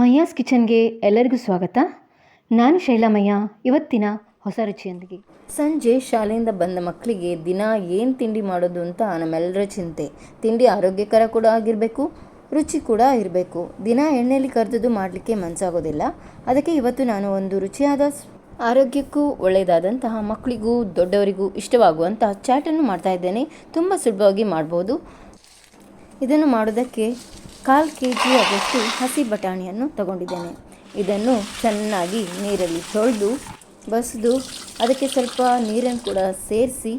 ಮಯ್ಯಾಸ್ ಕಿಚನ್ಗೆ ಎಲ್ಲರಿಗೂ ಸ್ವಾಗತ. ನಾನು ಶೈಲಾಮಯ್ಯ. ಇವತ್ತಿನ ಹೊಸ ರುಚಿಯೊಂದಿಗೆ. ಸಂಜೆ ಶಾಲೆಯಿಂದ ಬಂದ ಮಕ್ಕಳಿಗೆ ದಿನ ಏನು ತಿಂಡಿ ಮಾಡೋದು ಅಂತ ನಮ್ಮೆಲ್ಲರ ಚಿಂತೆ. ತಿಂಡಿ ಆರೋಗ್ಯಕರ ಕೂಡ ಆಗಿರಬೇಕು, ರುಚಿ ಕೂಡ ಇರಬೇಕು. ದಿನ ಎಣ್ಣೆಯಲ್ಲಿ ಕರೆದದ್ದು ಮಾಡಲಿಕ್ಕೆ ಮನಸ್ಸಾಗೋದಿಲ್ಲ ಅದಕ್ಕೆ ಇವತ್ತು ನಾನು ಒಂದು ರುಚಿಯಾದ ಆರೋಗ್ಯಕ್ಕೂ ಒಳ್ಳೆಯದಾದಂತಹ ಮಕ್ಕಳಿಗೂ, ದೊಡ್ಡವರಿಗೂ ಇಷ್ಟವಾಗುವಂತಹ ಚಾಟನ್ನು ಮಾಡ್ತಾ ಇದ್ದೇನೆ. ತುಂಬ ಸುಲಭವಾಗಿ ಮಾಡ್ಬೋದು. ಇದನ್ನು ಮಾಡೋದಕ್ಕೆ ಕಾಲು ಕೆ ಜಿ ಆಗೋಷ್ಟು ಹಸಿ ಬಟಾಣಿಯನ್ನು ತಗೊಂಡಿದ್ದೇನೆ. ಇದನ್ನು ಚೆನ್ನಾಗಿ ನೀರಲ್ಲಿ ತೊಳೆದು ಬಸಿದು ಅದಕ್ಕೆ ಸ್ವಲ್ಪ ನೀರನ್ನು ಕೂಡ ಸೇರಿಸಿ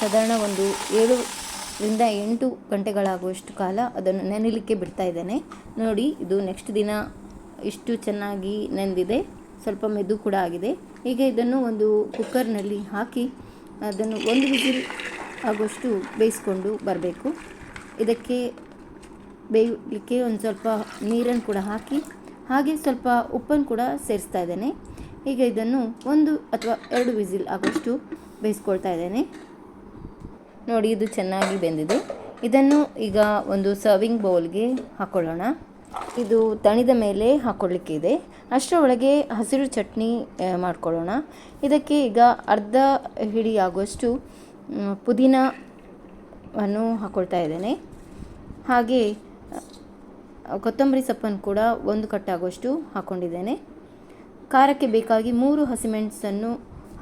ಸಾಧಾರಣ ಒಂದು ಏಳರಿಂದ ಎಂಟು ಗಂಟೆಗಳಾಗುವಷ್ಟು ಕಾಲ ಅದನ್ನು ನೆನೆಯಲಿಕ್ಕೆ ಬಿಡ್ತಾ ಇದ್ದೇನೆ. ನೋಡಿ, ಇದು ನೆಕ್ಸ್ಟ್ ದಿನ ಇಷ್ಟು ಚೆನ್ನಾಗಿ ನೆಂದಿದೆ. ಸ್ವಲ್ಪ ಮೆದು ಕೂಡ ಆಗಿದೆ. ಈಗ ಇದನ್ನು ಒಂದು ಕುಕ್ಕರ್ನಲ್ಲಿ ಹಾಕಿ ಅದನ್ನು ಒಂದು ವಿಸಿಲ್ ಆಗುವಷ್ಟು ಬೇಯಿಸ್ಕೊಂಡು ಬರಬೇಕು. ಇದಕ್ಕೆ ಬೇಯಲಿಕ್ಕೆ ಒಂದು ಸ್ವಲ್ಪ ನೀರನ್ನು ಕೂಡ ಹಾಕಿ, ಹಾಗೆ ಸ್ವಲ್ಪ ಉಪ್ಪನ್ನು ಕೂಡ ಸೇರಿಸ್ತಾ ಇದ್ದೇನೆ. ಈಗ ಇದನ್ನು ಒಂದು ಅಥವಾ ಎರಡು ವಿಸಿಲ್ ಆಗುವಷ್ಟು ಬೇಯಿಸ್ಕೊಳ್ತಾ ಇದ್ದೇನೆ. ನೋಡಿ, ಇದು ಚೆನ್ನಾಗಿ ಬೆಂದಿದೆ. ಇದನ್ನು ಈಗ ಒಂದು ಸರ್ವಿಂಗ್ ಬೌಲ್ಗೆ ಹಾಕ್ಕೊಳ್ಳೋಣ ಇದು ತಣಿದ ಮೇಲೆ ಹಾಕ್ಕೊಳ್ಳಿಕ್ಕೆ ಇದೆ. ಅಷ್ಟರೊಳಗೆ ಹಸಿರು ಚಟ್ನಿ ಮಾಡ್ಕೊಳ್ಳೋಣ. ಇದಕ್ಕೆ ಈಗ ಅರ್ಧ ಹಿಡಿ ಆಗುವಷ್ಟು ಪುದೀನವನ್ನು ಹಾಕ್ಕೊಳ್ತಾ ಇದ್ದೇನೆ. ಹಾಗೆ ಕೊತ್ತಂಬರಿ ಸೊಪ್ಪನ್ನು ಕೂಡ ಒಂದು ಕಟ್ಟಾಗುವಷ್ಟು ಹಾಕ್ಕೊಂಡಿದ್ದೇನೆ ಖಾರಕ್ಕೆ ಬೇಕಾಗಿ ಮೂರು ಹಸಿಮೆಣಸನ್ನು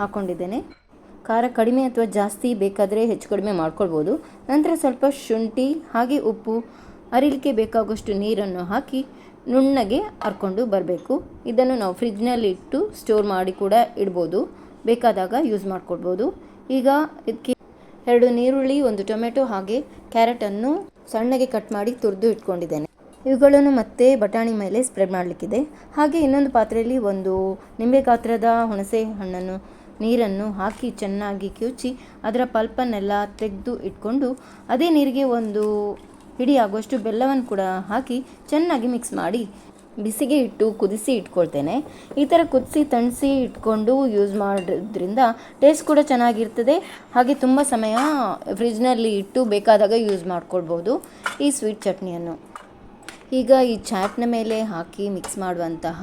ಹಾಕ್ಕೊಂಡಿದ್ದೇನೆ ಖಾರ ಕಡಿಮೆ ಅಥವಾ ಜಾಸ್ತಿ ಬೇಕಾದರೆ ಹೆಚ್ಚು ಕಡಿಮೆ ಮಾಡ್ಕೊಳ್ಬೋದು. ನಂತರ ಸ್ವಲ್ಪ ಶುಂಠಿ, ಹಾಗೆ ಉಪ್ಪು, ಅರಿಲಿಕ್ಕೆ ಬೇಕಾಗುವಷ್ಟು ನೀರನ್ನು ಹಾಕಿ ನುಣ್ಣಗೆ ಹರ್ಕೊಂಡು ಬರಬೇಕು. ಇದನ್ನು ನಾವು ಫ್ರಿಜ್ನಲ್ಲಿ ಇಟ್ಟು ಸ್ಟೋರ್ ಮಾಡಿ ಕೂಡ ಇಡ್ಬೋದು. ಬೇಕಾದಾಗ ಯೂಸ್ ಮಾಡ್ಕೊಡ್ಬೋದು ಈಗ ಇದಕ್ಕೆ ಎರಡು ನೀರುಳ್ಳಿ ಒಂದು ಟೊಮೆಟೊ, ಹಾಗೆ ಕ್ಯಾರೆಟನ್ನು ಸಣ್ಣಗೆ ಕಟ್ ಮಾಡಿ ತುರಿದು ಇಟ್ಕೊಂಡಿದ್ದೇನೆ. ಇವುಗಳನ್ನು ಮತ್ತೆ ಬಟಾಣಿ ಮೇಲೆ ಸ್ಪ್ರೆಡ್ ಮಾಡಲಿಕ್ಕಿದೆ. ಹಾಗೆ ಇನ್ನೊಂದು ಪಾತ್ರೆಯಲ್ಲಿ ಒಂದು ನಿಂಬೆ ಗಾತ್ರದ ಹುಣಸೆ ಹಣ್ಣನ್ನು, ನೀರನ್ನು ಹಾಕಿ ಚೆನ್ನಾಗಿ ಕಿವುಚಿ ಅದರ ಪಲ್ಪನ್ನೆಲ್ಲ ತೆಗೆದು ಇಟ್ಕೊಂಡು ಅದೇ ನೀರಿಗೆ ಒಂದು ಹಿಡಿಯಾಗುವಷ್ಟು ಬೆಲ್ಲವನ್ನು ಕೂಡ ಹಾಕಿ ಚೆನ್ನಾಗಿ ಮಿಕ್ಸ್ ಮಾಡಿ ಬಿಸಿಗೆ ಇಟ್ಟು ಕುದಿಸಿ ಇಟ್ಕೊಳ್ತೇನೆ. ಈ ಥರ ಕುದಿಸಿ ತಣಿಸಿ ಇಟ್ಕೊಂಡು ಯೂಸ್ ಮಾಡೋದ್ರಿಂದ ಟೇಸ್ಟ್ ಕೂಡ ಚೆನ್ನಾಗಿರ್ತದೆ. ಹಾಗೆ ತುಂಬ ಸಮಯ ಫ್ರಿಜ್ನಲ್ಲಿ ಇಟ್ಟು ಬೇಕಾದಾಗ ಯೂಸ್ ಮಾಡ್ಕೊಳ್ಬೋದು. ಈ ಸ್ವೀಟ್ ಚಟ್ನಿಯನ್ನು. ಈಗ ಈ ಚಾಟ್ನ ಮೇಲೆ ಹಾಕಿ ಮಿಕ್ಸ್ ಮಾಡುವಂತಹ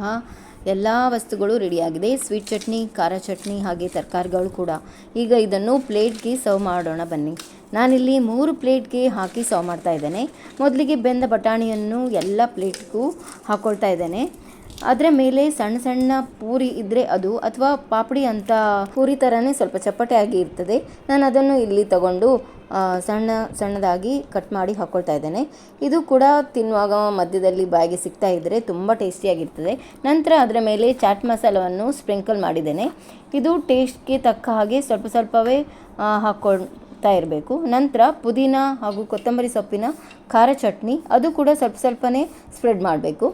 ಎಲ್ಲ ವಸ್ತುಗಳು ರೆಡಿಯಾಗಿದೆ. ಸ್ವೀಟ್ ಚಟ್ನಿ, ಖಾರ ಚಟ್ನಿ ಹಾಗೆ ತರಕಾರಿಗಳು ಕೂಡ. ಈಗ ಇದನ್ನು ಪ್ಲೇಟ್ಗೆ ಸರ್ವ್ ಮಾಡೋಣ ಬನ್ನಿ. ನಾನಿಲ್ಲಿ ಮೂರು ಪ್ಲೇಟ್ಗೆ ಹಾಕಿ ಸರ್ವ್ ಮಾಡ್ತಾ ಇದ್ದೇನೆ. ಮೊದಲಿಗೆ ಬೆಂದ ಬಟಾಣಿಯನ್ನು ಎಲ್ಲ ಪ್ಲೇಟ್ಗೂ ಹಾಕ್ಕೊಳ್ತಾ ಇದ್ದೇನೆ. ಅದರ ಮೇಲೆ ಸಣ್ಣ ಸಣ್ಣ ಪೂರಿ ಇದ್ದರೆ ಅದು, ಅಥವಾ ಪಾಪಡಿ ಅಂತ ಪೂರಿ ಥರನೇ ಸ್ವಲ್ಪ ಚಪ್ಪಟೆಯಾಗಿ ಇರ್ತದೆ. ನಾನು ಅದನ್ನು ಇಲ್ಲಿ ತಗೊಂಡು ಸಣ್ಣ ಸಣ್ಣದಾಗಿ ಕಟ್ ಮಾಡಿ ಹಾಕ್ಕೊಳ್ತಾ ಇದ್ದೇನೆ. ಇದು ಕೂಡ ತಿನ್ನುವಾಗ ಮಧ್ಯದಲ್ಲಿ ಬಾಯಿಗೆ ಸಿಗ್ತಾ ಇದ್ದರೆ ತುಂಬ ಟೇಸ್ಟಿಯಾಗಿರ್ತದೆ. ನಂತರ ಅದರ ಮೇಲೆ ಚಾಟ್ ಮಸಾಲವನ್ನು ಸ್ಪ್ರಿಂಕಲ್ ಮಾಡಿದ್ದೇನೆ. ಇದು ಟೇಸ್ಟ್ಗೆ ತಕ್ಕ ಹಾಗೆ ಸ್ವಲ್ಪ ಸ್ವಲ್ಪವೇ ಹಾಕ್ಕೊಳ್ತಾ ಇರಬೇಕು. ನಂತರ ಪುದೀನ ಹಾಗೂ ಕೊತ್ತಂಬರಿ ಸೊಪ್ಪಿನ ಖಾರ ಚಟ್ನಿ, ಅದು ಕೂಡ ಸ್ವಲ್ಪ ಸ್ವಲ್ಪನೇ ಸ್ಪ್ರೆಡ್ ಮಾಡಬೇಕು.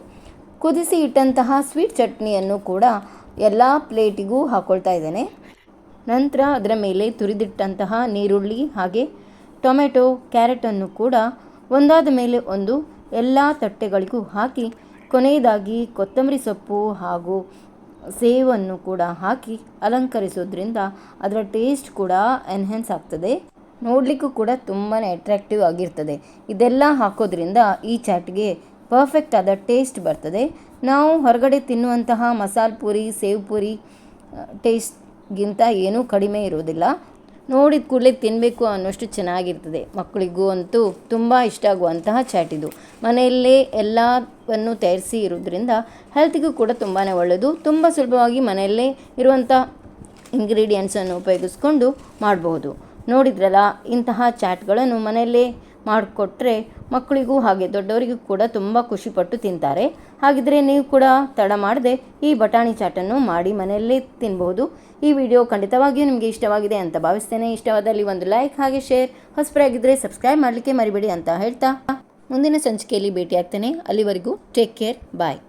ಕುದಿಸಿ ಇಟ್ಟಂತಹ ಸ್ವೀಟ್ ಚಟ್ನಿಯನ್ನು ಕೂಡ ಎಲ್ಲ ಪ್ಲೇಟಿಗೂ ಹಾಕ್ಕೊಳ್ತಾ ಇದ್ದೇನೆ. ನಂತರ ಅದರ ಮೇಲೆ ತುರಿದಿಟ್ಟಂತಹ ನೀರುಳ್ಳಿ ಹಾಗೆ ಟೊಮೆಟೊ ಕ್ಯಾರೆಟನ್ನು ಕೂಡ ಒಂದಾದ ಮೇಲೆ ಒಂದು ಎಲ್ಲ ತಟ್ಟೆಗಳಿಗೂ ಹಾಕಿ, ಕೊನೆಯದಾಗಿ ಕೊತ್ತಂಬರಿ ಸೊಪ್ಪು ಹಾಗೂ ಸೇವನ್ನು ಕೂಡ ಹಾಕಿ ಅಲಂಕರಿಸೋದ್ರಿಂದ ಅದರ ಟೇಸ್ಟ್ ಕೂಡ ಎನ್ಹೆನ್ಸ್ ಆಗ್ತದೆ. ನೋಡಲಿಕ್ಕೂ ಕೂಡ ತುಂಬಾ ಅಟ್ರ್ಯಾಕ್ಟಿವ್ ಆಗಿರ್ತದೆ. ಇದೆಲ್ಲ ಹಾಕೋದ್ರಿಂದ ಈ ಚಾಟ್ಗೆ ಪರ್ಫೆಕ್ಟ್ ಆದ ಟೇಸ್ಟ್ ಬರ್ತದೆ. ನಾವು ಹೊರಗಡೆ ತಿನ್ನುವಂತಹ ಮಸಾಲೆ ಪೂರಿ, ಸೇವ್ ಪೂರಿ ಟೇಸ್ಟ್ಗಿಂತ ಏನೂ ಕಡಿಮೆ ಇರೋದಿಲ್ಲ ನೋಡಿದ ಕೂಡಲೇ ತಿನ್ನಬೇಕು ಅನ್ನೋಷ್ಟು ಚೆನ್ನಾಗಿರ್ತದೆ. ಮಕ್ಕಳಿಗೂ ಅಂತೂ ತುಂಬ ಇಷ್ಟ ಆಗುವಂತಹ ಚಾಟ್ ಇದು. ಮನೆಯಲ್ಲೇ ಎಲ್ಲವನ್ನು ತಯಾರಿಸಿ ಇರೋದ್ರಿಂದ ಹೆಲ್ತಿಗೂ ಕೂಡ ತುಂಬಾ ಒಳ್ಳೆಯದು ತುಂಬ ಸುಲಭವಾಗಿ ಮನೆಯಲ್ಲೇ ಇರುವಂಥ ಇಂಗ್ರೀಡಿಯೆಂಟ್ಸನ್ನು ಉಪಯೋಗಿಸ್ಕೊಂಡು ಮಾಡಬಹುದು ನೋಡಿದ್ರಲ್ಲ, ಇಂತಹ ಚಾಟ್ಗಳನ್ನು ಮನೆಯಲ್ಲೇ ಮಾಡಿಕೊಟ್ರೆ ಮಕ್ಕಳಿಗೂ ಹಾಗೆ ದೊಡ್ಡವರಿಗೂ ಕೂಡ ತುಂಬ ಖುಷಿಪಟ್ಟು ತಿಂತಾರೆ. ಹಾಗಿದ್ರೆ ನೀವು ಕೂಡ ತಡ ಮಾಡದೆ ಈ ಬಟಾಣಿ ಚಾಟನ್ನು ಮಾಡಿ ಮನೆಯಲ್ಲೇ ತಿನ್ಬಹುದು. ಈ ವಿಡಿಯೋ ಖಂಡಿತವಾಗಿಯೂ ನಿಮಗೆ ಇಷ್ಟವಾಗಿದೆ ಅಂತ ಭಾವಿಸ್ತೇನೆ. ಇಷ್ಟವಾದಲ್ಲಿ ಒಂದು ಲೈಕ್ ಹಾಗೆ ಶೇರ್ ಹೊಸಬರಾಗಿದ್ದರೆ ಸಬ್ಸ್ಕ್ರೈಬ್ ಮಾಡಲಿಕ್ಕೆ ಮರಿಬೇಡಿ ಅಂತ ಹೇಳ್ತಾ ಮುಂದಿನ ಸಂಚಿಕೆಯಲ್ಲಿ ಭೇಟಿಯಾಗ್ತೇನೆ. ಅಲ್ಲಿವರೆಗೂ ಟೇಕ್ ಕೇರ್, ಬಾಯ್.